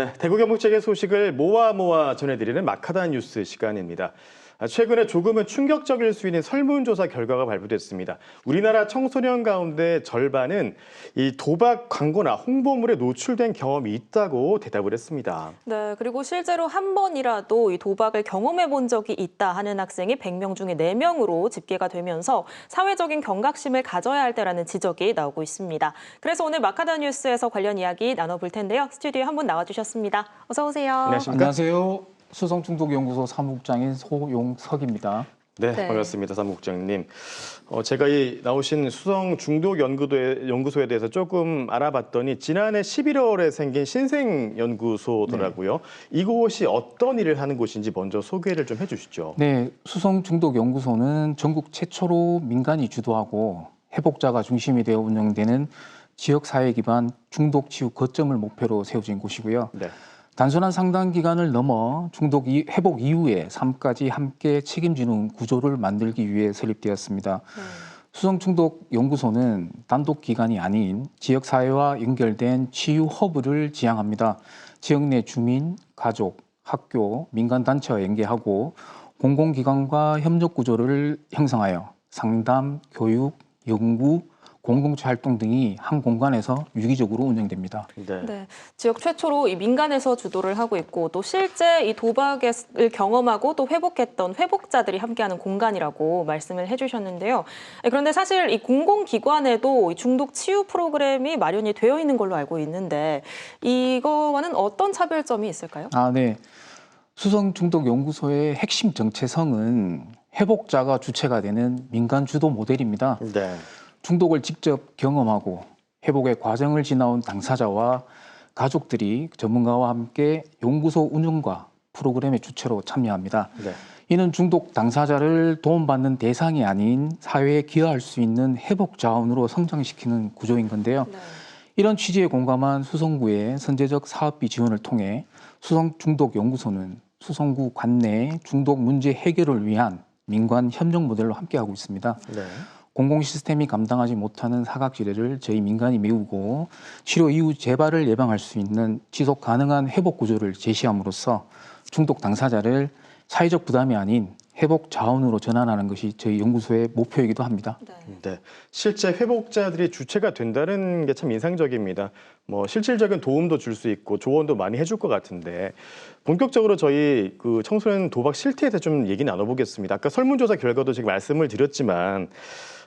네, 대구 경북지역의 소식을 모아 모아 전해드리는 마카다 뉴스 시간입니다. 아, 최근에 조금은 충격적일 수 있는 설문조사 결과가 발표됐습니다. 우리나라 청소년 가운데 절반은 이 도박 광고나 홍보물에 노출된 경험이 있다고 대답을 했습니다. 네, 그리고 실제로 한 번이라도 이 도박을 경험해 본 적이 있다 하는 학생이 100명 중에 4명으로 집계가 되면서 사회적인 경각심을 가져야 할 때라는 지적이 나오고 있습니다. 그래서 오늘 마카다 뉴스에서 관련 이야기 나눠볼 텐데요. 스튜디오에 한분 나와주셨습니다. 어서 오세요. 안녕하십니까? 안녕하세요. 수성중독연구소 사무국장인 소용석입니다. 네, 네. 반갑습니다, 사무국장님. 어, 제가 이 나오신 수성 중독 연구도에, 연구소에 대해서 조금 알아봤더니 지난해 11월에 생긴 신생 연구소더라고요. 이곳이 어떤 일을 하는 곳인지 먼저 소개를 좀 해주시죠. 네, 수성 중독 연구소는 전국 최초로 민간이 주도하고 회복자가 중심이 되어 운영되는 지역사회 기반 중독 치유 거점을 목표로 세워진 곳이고요. 네. 단순한 상담 기간을 넘어 중독 이- 회복 이후의 삶까지 함께 책임지는 구조를 만들기 위해 설립되었습니다. 네. 수성중독연구소는 단독 기관이 아닌 지역사회와 연결된 치유 허브를 지향합니다. 지역 내 주민, 가족, 학교, 민간단체와 연계하고 공공기관과 협력 구조를 형성하여 상담, 교육, 연구, 공동체 활동 등이 한 공간에서 유기적으로 운영됩니다. 네. 네, 지역 최초로 이 민간에서 주도를 하고 있고 또 실제 이 도박을 경험하고 또 회복했던 회복자들이 함께하는 공간이라고 말씀을 해주셨는데요. 네, 그런데 사실 이 공공기관에도 이 중독 치유 프로그램이 마련이 되어 있는 걸로 알고 있는데 이거와는 어떤 차별점이 있을까요? 아, 네. 수성 중독 연구소의 핵심 정체성은 회복자가 주체가 되는 민간 주도 모델입니다. 네. 중독을 직접 경험하고 회복의 과정을 지나온 당사자와 가족들이 전문가와 함께 연구소 운영과 프로그램의 주체로 참여합니다. 네. 이는 중독 당사자를 도움받는 대상이 아닌 사회에 기여할 수 있는 회복 자원으로 성장시키는 구조인 건데요. 네. 이런 취지에 공감한 수성구의 선제적 사업비 지원을 통해 수성 중독 연구소는 수성구 관내 중독 문제 해결을 위한 민관 협력 모델로 함께하고 있습니다. 네. 공공 시스템이 감당하지 못하는 사각지대를 저희 민간이 메우고 치료 이후 재발을 예방할 수 있는 지속 가능한 회복 구조를 제시함으로써 중독 당사자를 사회적 부담이 아닌 회복 자원으로 전환하는 것이 저희 연구소의 목표이기도 합니다. 네. 네. 실제 회복자들이 주체가 된다는 게 참 인상적입니다. 뭐 실질적인 도움도 줄 수 있고 조언도 많이 해줄 것 같은데 본격적으로 저희 그 청소년 도박 실태에 대해서 좀 얘기 나눠보겠습니다. 아까 설문조사 결과도 지금 말씀을 드렸지만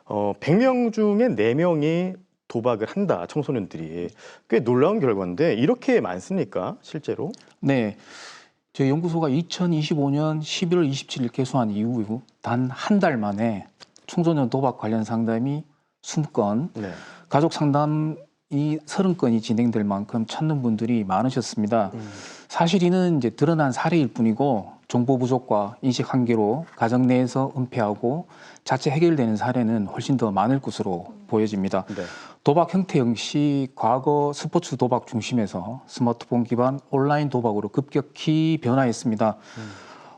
어, 100명 중에 4명이 도박을 한다 청소년들이 꽤 놀라운 결과인데 이렇게 많습니까 실제로? 네. 저희 연구소가 2025년 11월 27일 개소한 이후 단 한 달 만에 청소년 도박 관련 상담이 20건, 네. 가족 상담이 30건이 진행될 만큼 찾는 분들이 많으셨습니다. 음. 사실 이는 이제 드러난 사례일 뿐이고 정보 부족과 인식 한계로 가정 내에서 은폐하고 자체 해결되는 사례는 훨씬 더 많을 것으로 보여집니다. 네. 도박 형태 역시 과거 스포츠 도박 중심에서 스마트폰 기반 온라인 도박으로 급격히 변화했습니다.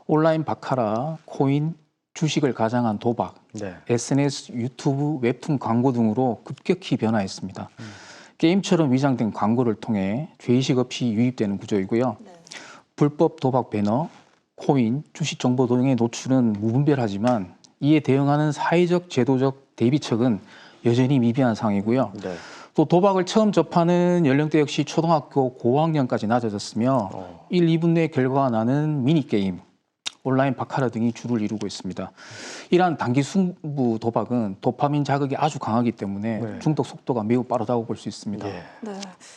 온라인 바카라, 코인, 주식을 가장한 도박, 네. SNS, 유튜브, 웹툰 광고 등으로 급격히 변화했습니다. 게임처럼 위장된 광고를 통해 죄의식 없이 유입되는 구조이고요. 네. 불법 도박 배너, 코인, 주식 정보 등의 노출은 무분별하지만 이에 대응하는 사회적 제도적 대비책은 여전히 미비한 상황이고요. 네. 또 도박을 처음 접하는 연령대 역시 초등학교 고학년까지 낮아졌으며 어. 1, 2분 내 결과가 나는 미니게임, 온라인 바카라 등이 주를 이루고 있습니다. 이러한 단기 승부 도박은 도파민 자극이 아주 강하기 때문에 네. 중독 속도가 매우 빠르다고 볼 수 있습니다. 예. 네.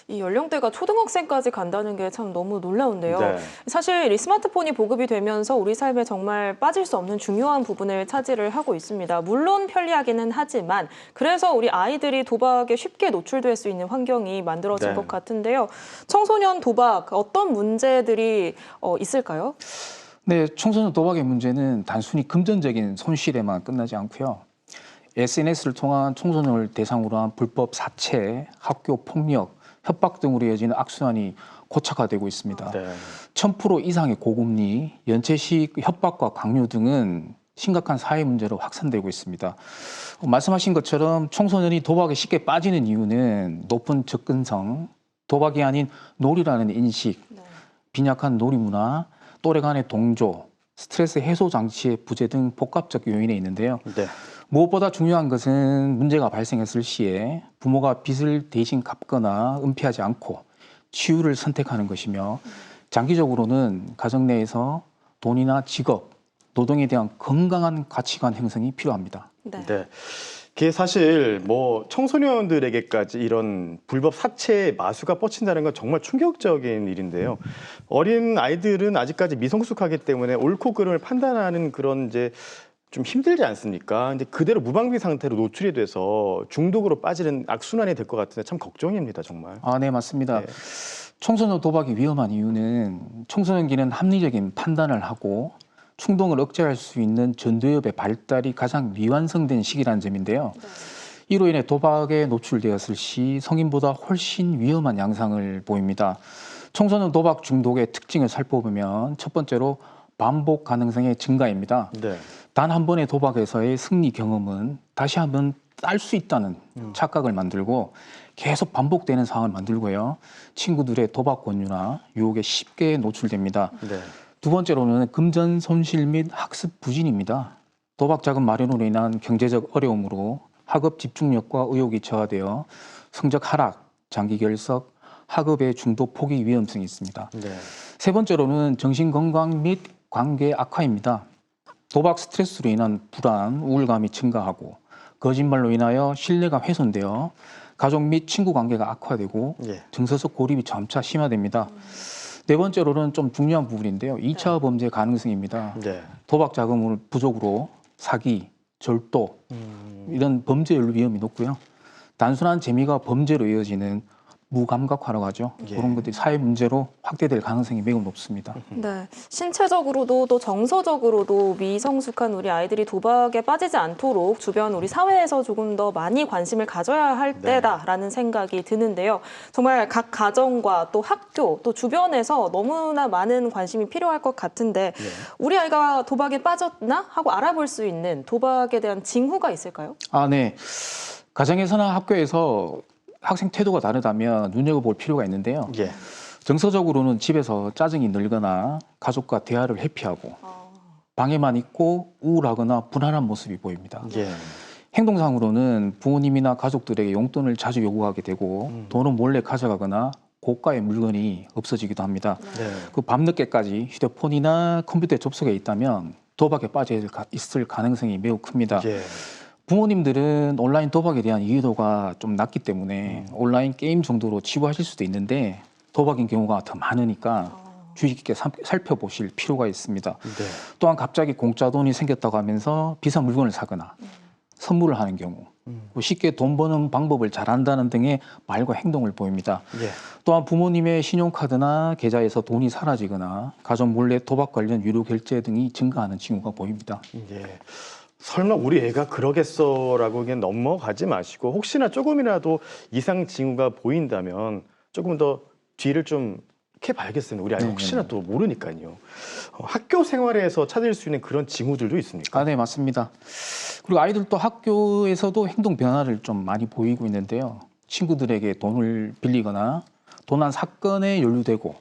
이 연령대가 초등학생까지 간다는 게 참 너무 놀라운데요. 네. 사실 이 스마트폰이 보급이 되면서 우리 삶에 정말 빠질 수 없는 중요한 부분을 차지를 하고 있습니다. 물론 편리하기는 하지만 그래서 우리 아이들이 도박에 쉽게 노출될 수 있는 환경이 만들어진 네. 것 같은데요. 청소년 도박 어떤 문제들이 어, 있을까요? 네, 청소년 도박의 문제는 단순히 금전적인 손실에만 끝나지 않고요. SNS를 통한 청소년을 대상으로 한 불법 사채, 학교 폭력, 협박 등으로 이어지는 악순환이 고착화되고 있습니다. 네. 1000% 이상의 고금리, 연체식 협박과 강요 등은 심각한 사회 문제로 확산되고 있습니다. 어, 말씀하신 것처럼 청소년이 도박에 쉽게 빠지는 이유는 높은 접근성, 도박이 아닌 놀이라는 인식, 네. 빈약한 놀이 문화, 또래 간의 동조, 스트레스 해소 장치의 부재 등 복합적 요인에 있는데요. 네. 무엇보다 중요한 것은 문제가 발생했을 시에 부모가 빚을 대신 갚거나 은폐하지 않고 치유를 선택하는 것이며 장기적으로는 가정 내에서 돈이나 직업, 노동에 대한 건강한 가치관 형성이 필요합니다. 네. 네. 그게 사실 뭐 청소년들에게까지 이런 불법 사채의 마수가 뻗친다는 건 정말 충격적인 일인데요. 어린 아이들은 아직까지 미성숙하기 때문에 옳고 그름을 판단하는 그런 이제 좀 힘들지 않습니까? 근데 그대로 무방비 상태로 노출이 돼서 중독으로 빠지는 악순환이 될 것 같은데 참 걱정입니다, 정말. 아, 네, 맞습니다. 네. 청소년 도박이 위험한 이유는 청소년기는 합리적인 판단을 하고 충동을 억제할 수 있는 전두엽의 발달이 가장 미완성된 시기라는 점인데요. 이로 인해 도박에 노출되었을 시 성인보다 훨씬 위험한 양상을 보입니다. 청소년 도박 중독의 특징을 살펴보면 첫 번째로 반복 가능성의 증가입니다. 네. 단한 번의 도박에서의 승리 경험은 다시 한번 딸 수 있다는 착각을 만들고 계속 반복되는 상황을 만들고요. 친구들의 도박 권유나 유혹에 쉽게 노출됩니다. 네. 두 번째로는 금전 손실 및 학습 부진입니다. 도박 자금 마련으로 인한 경제적 어려움으로 학업 집중력과 의욕이 저하되어 성적 하락, 장기 결석, 학업의 중도 포기 위험성이 있습니다. 네. 세 번째로는 정신 건강 및 관계 악화입니다. 도박 스트레스로 인한 불안, 우울감이 증가하고 거짓말로 인하여 신뢰가 훼손되어 가족 및 친구 관계가 악화되고 예. 정서적 고립이 점차 심화됩니다. 네 번째로는 좀 중요한 부분인데요. 2차 범죄 가능성입니다. 네. 도박 자금을 부족으로 사기, 절도 음, 이런 범죄 위험이 높고요. 단순한 재미가 범죄로 이어지는 무감각화라고 하죠. 예. 그런 것들이 사회 문제로 확대될 가능성이 매우 높습니다. 네. 신체적으로도 또 정서적으로도 미성숙한 우리 아이들이 도박에 빠지지 않도록 주변 우리 사회에서 조금 더 많이 관심을 가져야 할 네. 때다라는 생각이 드는데요. 정말 각 가정과 또 학교 또 주변에서 너무나 많은 관심이 필요할 것 같은데 네. 우리 아이가 도박에 빠졌나 하고 알아볼 수 있는 도박에 대한 징후가 있을까요? 아, 네. 가정에서나 학교에서 학생 태도가 다르다면 눈여겨볼 필요가 있는데요. 예. 정서적으로는 집에서 짜증이 늘거나 가족과 대화를 회피하고 방에만 있고 우울하거나 불안한 모습이 보입니다. 예. 행동상으로는 부모님이나 가족들에게 용돈을 자주 요구하게 되고 음. 돈을 몰래 가져가거나 고가의 물건이 없어지기도 합니다. 네. 그 밤늦게까지 휴대폰이나 컴퓨터에 접속해 있다면 도박에 빠져 있을 가능성이 매우 큽니다. 예. 부모님들은 온라인 도박에 대한 이해도가 좀 낮기 때문에 온라인 게임 정도로 치부하실 수도 있는데 도박인 경우가 더 많으니까 주의 깊게 삼- 살펴보실 필요가 있습니다. 네. 또한 갑자기 공짜 돈이 생겼다고 하면서 비싼 물건을 사거나 선물을 하는 경우 음. 또 쉽게 돈 버는 방법을 잘한다는 등의 말과 행동을 보입니다. 예. 또한 부모님의 신용카드나 계좌에서 돈이 사라지거나 가족 몰래 도박 관련 유료 결제 등이 증가하는 징후가 보입니다. 예. 설마 우리 애가 그러겠어라고 그냥 넘어가지 마시고 혹시나 조금이라도 이상 징후가 보인다면 조금 더 뒤를 좀캐 봐야겠습니다. 우리 아이 네, 혹시나 네. 또 모르니까요. 어, 학교 생활에서 찾을 수 있는 그런 징후들도 있습니까? 아, 네, 맞습니다. 그리고 아이들도 학교에서도 행동 변화를 좀 많이 보이고 있는데요. 친구들에게 돈을 빌리거나 도난 사건에 연루되고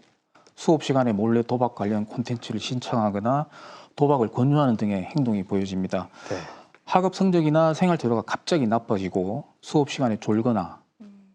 수업 시간에 몰래 도박 관련 콘텐츠를 신청하거나 도박을 권유하는 등의 행동이 보여집니다. 네. 학업 성적이나 생활 태도가 갑자기 나빠지고 수업 시간에 졸거나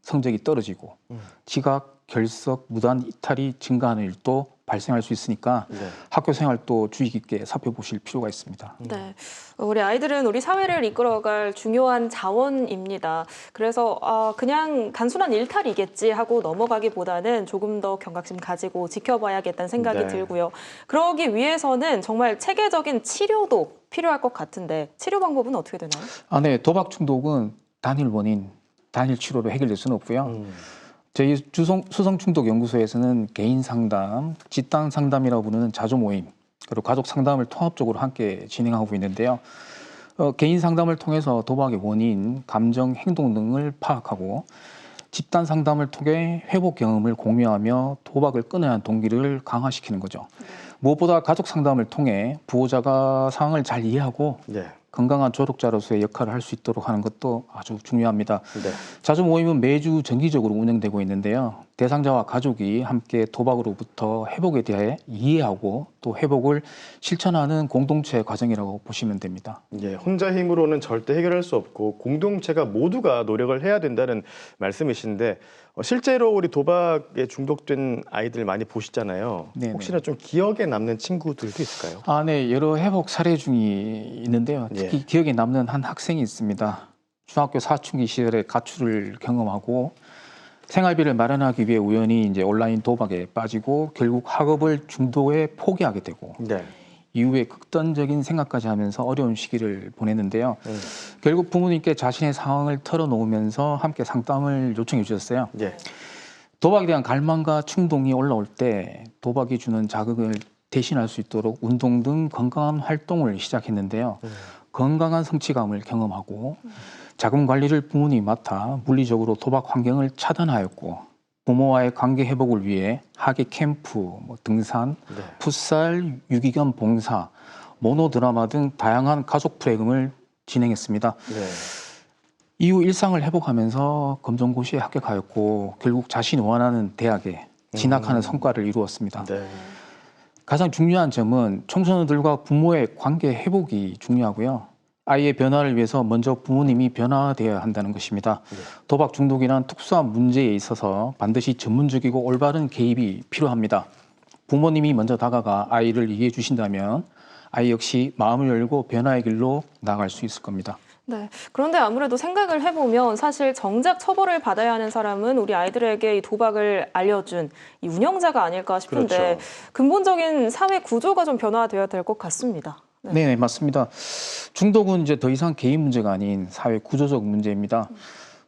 성적이 떨어지고 음. 지각, 결석, 무단 이탈이 증가하는 일도 발생할 수 있으니까 네. 학교 생활도 주의 깊게 살펴보실 필요가 있습니다. 네. 우리 아이들은 우리 사회를 이끌어갈 중요한 자원입니다. 그래서 아, 그냥 단순한 일탈이겠지 하고 넘어가기보다는 조금 더 경각심 가지고 지켜봐야겠다는 생각이 네. 들고요. 그러기 위해서는 정말 체계적인 치료도 필요할 것 같은데 치료 방법은 어떻게 되나요? 아, 네. 도박 중독은 단일 원인, 단일 치료로 해결될 수는 없고요. 음. 저희 주성, 수성 중독 연구소에서는 개인 상담, 집단 상담이라고 부르는 자조 모임, 그리고 가족 상담을 통합적으로 함께 진행하고 있는데요. 어, 개인 상담을 통해서 도박의 원인, 감정, 행동 등을 파악하고 집단 상담을 통해 회복 경험을 공유하며 도박을 끊어야 하는 동기를 강화시키는 거죠. 무엇보다 가족 상담을 통해 부호자가 상황을 잘 이해하고 네. 건강한 조력자로서의 역할을 할 수 있도록 하는 것도 아주 중요합니다. 네. 자주 모임은 매주 정기적으로 운영되고 있는데요. 대상자와 가족이 함께 도박으로부터 회복에 대해 이해하고 또 회복을 실천하는 공동체 과정이라고 보시면 됩니다. 예, 혼자 힘으로는 절대 해결할 수 없고 공동체가 모두가 노력을 해야 된다는 말씀이신데 어, 실제로 우리 도박에 중독된 아이들 많이 보시잖아요. 네네. 혹시나 좀 기억에 남는 친구들도 있을까요? 아, 네. 여러 회복 사례 중이 있는데요. 특히 예. 기억에 남는 한 학생이 있습니다. 중학교 사춘기 시절에 가출을 경험하고 생활비를 마련하기 위해 우연히 이제 온라인 도박에 빠지고 결국 학업을 중도에 포기하게 되고 네. 이후에 극단적인 생각까지 하면서 어려운 시기를 보냈는데요. 음. 결국 부모님께 자신의 상황을 털어놓으면서 함께 상담을 요청해 주셨어요. 예. 도박에 대한 갈망과 충동이 올라올 때 도박이 주는 자극을 대신할 수 있도록 운동 등 건강한 활동을 시작했는데요. 음. 건강한 성취감을 경험하고 자금 관리를 부모님이 맡아 물리적으로 도박 환경을 차단하였고 부모와의 관계 회복을 위해 하계 캠프, 뭐 등산, 네. 풋살, 유기견 봉사, 모노 드라마 등 다양한 가족 프로그램을 진행했습니다. 네. 이후 일상을 회복하면서 검정고시에 합격하였고 결국 자신이 원하는 대학에 진학하는 음. 성과를 이루었습니다. 네. 가장 중요한 점은 청소년들과 부모의 관계 회복이 중요하고요. 아이의 변화를 위해서 먼저 부모님이 변화되어야 한다는 것입니다. 네. 도박 중독이란 특수한 문제에 있어서 반드시 전문적이고 올바른 개입이 필요합니다. 부모님이 먼저 다가가 아이를 이해해 주신다면 아이 역시 마음을 열고 변화의 길로 나아갈 수 있을 겁니다. 네. 그런데 아무래도 생각을 해보면 사실 정작 처벌을 받아야 하는 사람은 우리 아이들에게 이 도박을 알려준 이 운영자가 아닐까 싶은데 그렇죠. 근본적인 사회 구조가 좀 변화되어야 될 것 같습니다. 네. 네, 네, 맞습니다. 중독은 이제 더 이상 개인 문제가 아닌 사회 구조적 문제입니다.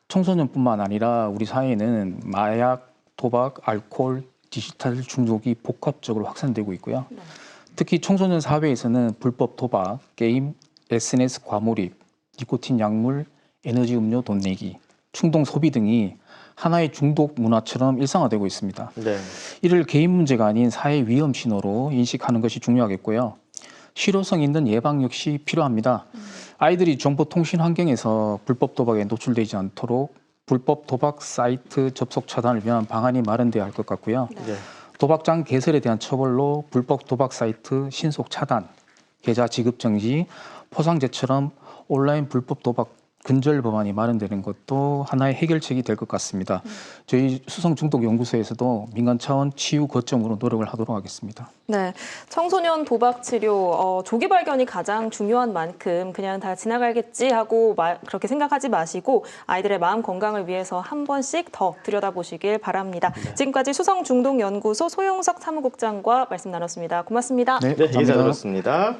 청소년뿐만 아니라 우리 사회에는 마약, 도박, 알코올, 디지털 중독이 복합적으로 확산되고 있고요. 네. 특히 청소년 사회에서는 불법 도박, 게임, SNS 과몰입, 니코틴 약물, 에너지 음료 돈 내기, 충동 소비 등이 하나의 중독 문화처럼 일상화되고 있습니다. 네. 이를 개인 문제가 아닌 사회 위험 신호로 인식하는 것이 중요하겠고요. 실효성 있는 예방 역시 필요합니다. 아이들이 정보통신 환경에서 불법 도박에 노출되지 않도록 불법 도박 사이트 접속 차단을 위한 방안이 마련돼야 할 것 같고요. 네. 도박장 개설에 대한 처벌로 불법 도박 사이트 신속 차단, 계좌 지급 정지, 포상제처럼 온라인 불법 도박 근절 법안이 마련되는 것도 하나의 해결책이 될 것 같습니다. 저희 수성중독연구소에서도 민간 차원 치유 거점으로 노력을 하도록 하겠습니다. 네, 청소년 도박 치료 어, 조기 발견이 가장 중요한 만큼 그냥 다 지나가겠지 하고 마- 그렇게 생각하지 마시고 아이들의 마음 건강을 위해서 한 번씩 더 들여다보시길 바랍니다. 지금까지 수성중독연구소 소용석 사무국장과 말씀 나눴습니다. 고맙습니다. 네, 이기자 들었습니다.